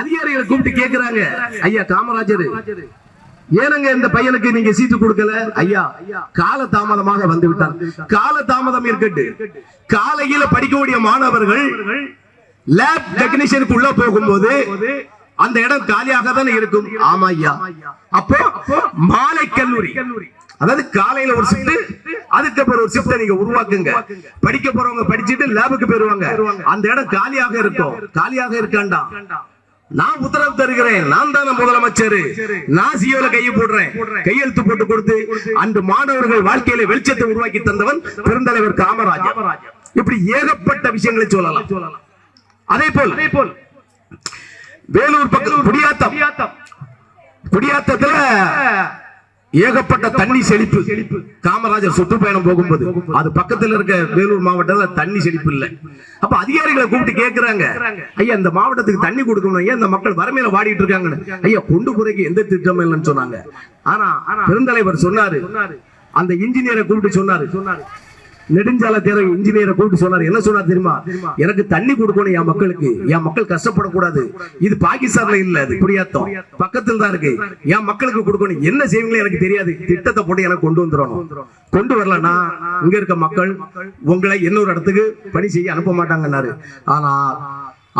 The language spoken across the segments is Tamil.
அதிகாரிகளை கூப்பிட்டு கேக்குறாங்க. ஐயா காமராஜர். ஏனுங்க இந்த பையனுக்கு நீங்க சீட்டு கொடுக்கல? ஐயா கால தாமதமாக வந்து விட்டார் கால தாமதம் இருக்கட்டு. காலையில படிக்கக்கூடிய மாணவர்கள் லேப் டெக்னீஷியனுக்கு உள்ள போகும்போது அந்த இடம் காலியாக தானே இருக்கும்? ஆமா ஐயா. அப்போ மாலை கல்லூரி. அதாவது காலையில ஒரு ஷிஃப்ட் அதுக்கப்புறம் ஒரு ஷிஃப்ட் நீங்க உருவாக்குங்க. படிக்க போறவங்க படிச்சுட்டு லேபுக்கு போயிருவாங்க. அந்த இடம் காலியாக இருக்கும் காலியாக இருக்காண்டா? நான் உத்தரவு தருகிறேன். நான் தானே முதலமைச்சர். நான் சியோல கையை போடுறேன். கையெழுத்து போட்டு கொடுத்து அந்த மாணவர்கள் வாழ்க்கையில வெளிச்சத்தை உருவாக்கி தந்தவன் பெருந்தலைவர் காமராஜர். இப்படி ஏகப்பட்ட விஷயங்களை சொல்லலாம். அதே போல் அதே போல் வேலூர் பக்கம் குடியாத்தம். குடியாத்தத்துல ஏகப்பட்ட தண்ணி செழிப்பு. காமராஜர் சுற்றுப்பயணம் போகும்போது. அது பக்கத்துல இருக்க வேலூர் மாவட்டத்துல தண்ணி செழிப்பு இல்ல. அப்ப அதிகாரிகளை கூப்பிட்டு கேட்கிறாங்க ஐயா இந்த மாவட்டத்துக்கு தண்ணி கொடுக்கணும். ஐயா இந்த மக்கள் வறுமையில வாடிட்டு இருக்காங்கன்னு? ஐயா கொண்டு குறைக்கு எந்த திட்டமும் இல்லைன்னு சொன்னாங்க. ஆனா பெருந்தலைவர் சொன்னாரு. அந்த இன்ஜினியரை கூப்பிட்டு சொன்னாரு சொன்னாரு. நெடுஞ்சாலை தேர்வு இன்ஜினியரை கூப்பிட்டு சொன்னாரு. என்ன சொன்னார் தெரியுமா? எனக்கு தண்ணி கொடுக்கணும் என் மக்களுக்கு. என் மக்கள் கஷ்டப்படக்கூடாது. இது பாகிஸ்தான்ல இல்ல அது புரியாத்தம் பக்கத்துல தான் இருக்கு. என் மக்களுக்கு கொடுக்கணும். என்ன செய்வீங்களோ எனக்கு தெரியாது. திட்டத்தை போட்டு எனக்கு கொண்டு வந்துடணும். கொண்டு வரலன்னா இங்க இருக்க மக்கள் உங்களை இன்னொரு இடத்துக்கு பணி செய்ய அனுப்ப மாட்டாங்கன்னாரு. ஆனா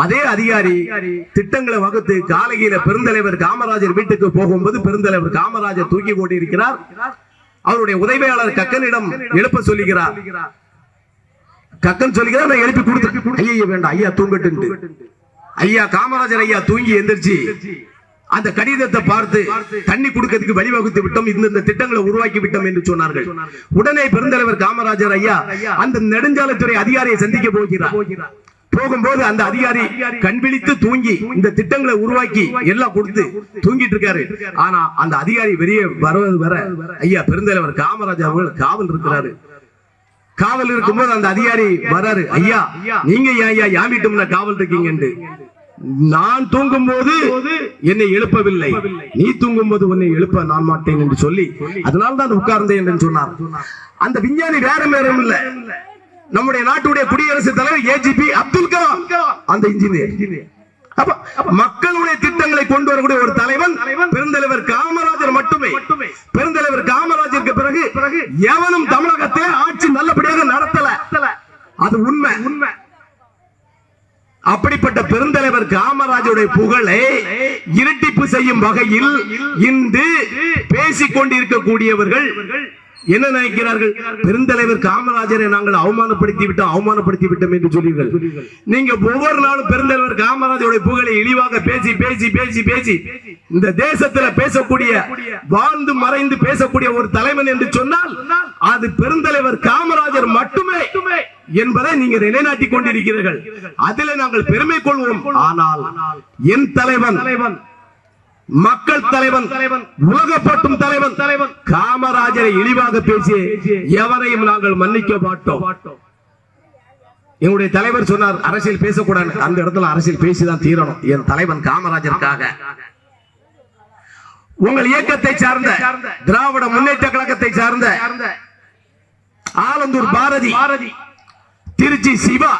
அதே அதிகாரி திட்டங்களை வகுத்து காலையில பெருந்தலைவர் காமராஜர் வீட்டுக்கு போகும்போது பெருந்தலைவர் காமராஜர் தூக்கி கொண்டிருக்கிறார் அவருடைய உதவியாளர் கக்கனிடம் எழுப்ப சொல்லுகிறார். கக்கன் சொல்லுகிறார் நான் எழுப்பி கொடுத்து ஐயா வேண்டாம். ஐயா தூங்கட்டு ஐயா காமராஜர் ஐயா தூங்கி எந்திரிச்சு அந்த கடிதத்தை பார்த்து தண்ணி கொடுக்கிறதுக்கு வழிவகுத்து விட்டோம். இந்த இந்த திட்டங்களை உருவாக்கி விட்டோம் என்று சொன்னார்கள். உடனே பெருந்தலைவர் காமராஜர் ஐயா அந்த நெடுஞ்சாலைத்துறை அதிகாரியை சந்திக்க போகிறார். போகும்போது அந்த அதிகாரி கண் விழித்து தூங்கி இந்த திட்டங்களை உருவாக்கி எல்லாம் கொடுத்து தூங்கிட்டு இருக்காரு ஆனா அந்த அதிகாரி வெளியே வருவது வர ஐயா பெருந்தலைவர் காமராஜர் அவர்கள் காவல் இருக்கிறாரு. காவல் இருக்கும்போது அந்த அதிகாரி வராரு ஐயா நீங்க ஏன் ஐயா என் காவல் இருக்கீங்க? நான் தூங்கும் போது என்னை எழுப்பவில்லை. நீ தூங்கும் போது உன்னை எழுப்ப நான் மாட்டேன் என்று சொல்லி அதனால தான் உட்கார்ந்தேன் என்று சொன்னார். அந்த விஞ்ஞானி வேற மேலும் இல்ல. நம்முடைய நாட்டுடைய குடியரசுத் தலைவர் ஏஜிபி அப்துல் கலாம். அந்த இன்ஜினியர் அப்ப மக்களுடைய திட்டங்களை கொண்டு வரக்கூடிய ஒரு தலைவன் பெருந்தலைவர் காமராஜர் மட்டுமே. பெருந்தலைவர் காமராஜருக்கு பிறகு எவனும் தமிழகத்தை ஆட்சி நல்லபடியாக நடத்தல. அது உண்மை. உண்மை அப்படிப்பட்ட பெருந்தலைவர் காமராஜருடைய புகழை இரட்டிப்பு செய்யும் வகையில் இன்று பேசிக் கொண்டிருக்கக்கூடியவர்கள் என்ன நினைக்கிறார்கள்? பெருந்தலைவர் காமராஜரை நாங்கள் அவமானப்படுத்தி விட்டோம் அவமானப்படுத்தி விட்டோம் என்று சொல்லுங்கள். நீங்க ஒவ்வொரு நாளும் பெருந்தலைவர் காமராஜருடைய புகழை இழிவாக பேசி பேசி பேசி பேசி இந்த தேசத்துல பேசக்கூடிய வாழ்ந்து மறைந்து பேசக்கூடிய ஒரு தலைவன் என்று சொன்னால் அது பெருந்தலைவர் காமராஜர் மட்டுமே என்பதை நீங்க நிலைநாட்டிக் கொண்டிருக்கிறீர்கள். அதில் நாங்கள் பெருமை கொள்வோம். ஆனால் என் தலைவன் மக்கள் தலைவன் உலகப்பட்டும் தலைவன் தலைவன். காமராஜரை இழிவாக பேசி எவரையும் நாங்கள் மன்னிக்க மாட்டோம். எங்களுடைய தலைவர் சொன்னார் அரசியல் பேசக்கூடாது. அந்த இடத்துல அரசியல் பேசிதான் தீரணும். என் தலைவன் காமராஜருக்காக. உங்கள் இயக்கத்தை சார்ந்த திராவிட முன்னேற்ற கழகத்தை சார்ந்த ஆலந்தூர் பாரதி திருச்சி சிவா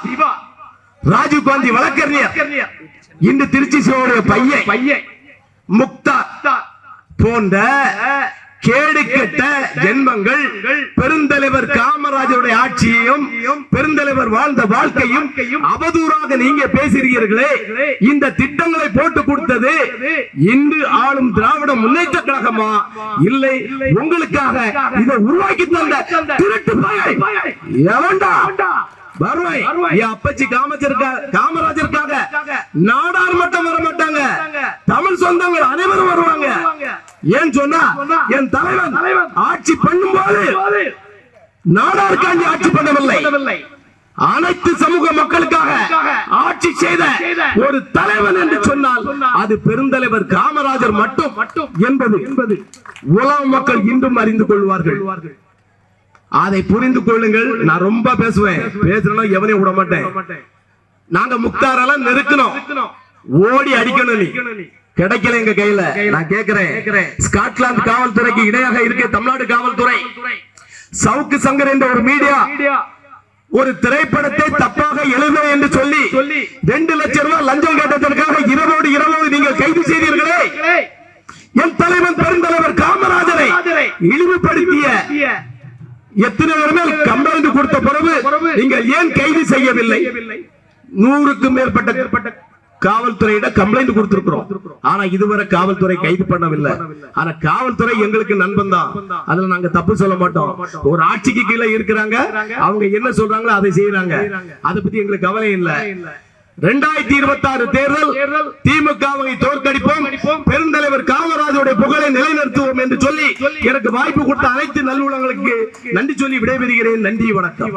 ராஜீவ் காந்தி வழக்கறிஞர். இன்று திருச்சி சிவாவுடைய பையன். பையன். முக்தா போன்ற கேடு கெட்ட ஜென்மங்கள் பெருந்தலைவர் காமராஜருடைய ஆட்சியையும் பெருந்தலைவர் வாழ்ந்த வாழ்க்கையும் அவதூறாக நீங்க பேசுகிறீர்களே. இந்த திட்டங்களை போட்டு கொடுத்தது இன்று ஆளும் திராவிட முன்னேற்ற கழகமா? இல்லை உங்களுக்காக இதை உருவாக்கி தந்த திருட்டு எவன்டா வருவாய். என் அப்பச்சி காமராஜருக்காக காமராஜருக்காக நாடார் மட்டும் வர மாட்டாங்க தமிழ் சொந்தங்கள் அனைவரும் வருவாங்க. ஏன் சொன்னா என் தலைவன் ஆட்சி பண்ணும்போது நாடாருக்காண்டி ஆட்சி பண்ணவில்லை. அனைத்து சமூக மக்களுக்காக ஆட்சி செய்த ஒரு தலைவன் என்று சொன்னால் அது பெருந்தலைவர் காமராஜர் மட்டும் என்பது. என்பது. உலக மக்கள் இன்றும் அறிந்து கொள்வார்கள். அதை புரிந்து கொள்ளுங்கள். நான் ரொம்ப பேசுவேன். பேசுறேன்னா எவனையும் விட மாட்டேன். நாங்க முக்தாரெல்லாம் நெருக்கணும். ஓடி அடிக்கணும் நீ. கிடைக்கல எங்க கையில. நான் கேக்குறேன். ஸ்காட்லாந்து காவல்துறைக்கு இணையாக இருக்க தமிழ்நாடு காவல்துறை. சவுக்கு சங்கர் என்ற ஒரு மீடியா ஒரு திரைப்படத்தை தப்பாக எழுத என்று சொல்லி ரெண்டு லட்சம் ரூபாய் லஞ்சம் கேட்டதற்காக இரவோடு இரவோடு இழிவுபடுத்திய எத்தனை பேர் மேல் கம்ப்ளைண்ட் கொடுத்த பிறகு நீங்கள் ஏன் கைது செய்யவில்லை? நூறுக்கும் மேற்பட்ட காவல்துறையிட கம்ப்ளைண்ட் கொடுத்திருக்கிறோம். ஆனா இதுவரை காவல்துறை கைது பண்ணவில்லை. ஆனா காவல்துறை எங்களுக்கு நண்பன் தான். அதுல நாங்க தப்பு சொல்ல மாட்டோம். ஒரு ஆட்சிக்கு கீழே இருக்கிறாங்க. அவங்க என்ன சொல்றாங்களோ அதை செய்யறாங்க அதை பத்தி எங்களுக்கு கவலை இல்லை. ரெண்டாயிரத்தி இருபத்தி ஆறு தேர்தல் திமுகவை தோற்கடிப்போம். பெருந்தலைவர் காமராஜருடைய புகழை நிலைநிறுத்துவோம் என்று சொல்லி எனக்கு வாய்ப்பு கொடுத்த அனைத்து நல்லுள்ளங்களுக்கு நன்றி சொல்லி விடைபெறுகிறேன். நன்றி வணக்கம்.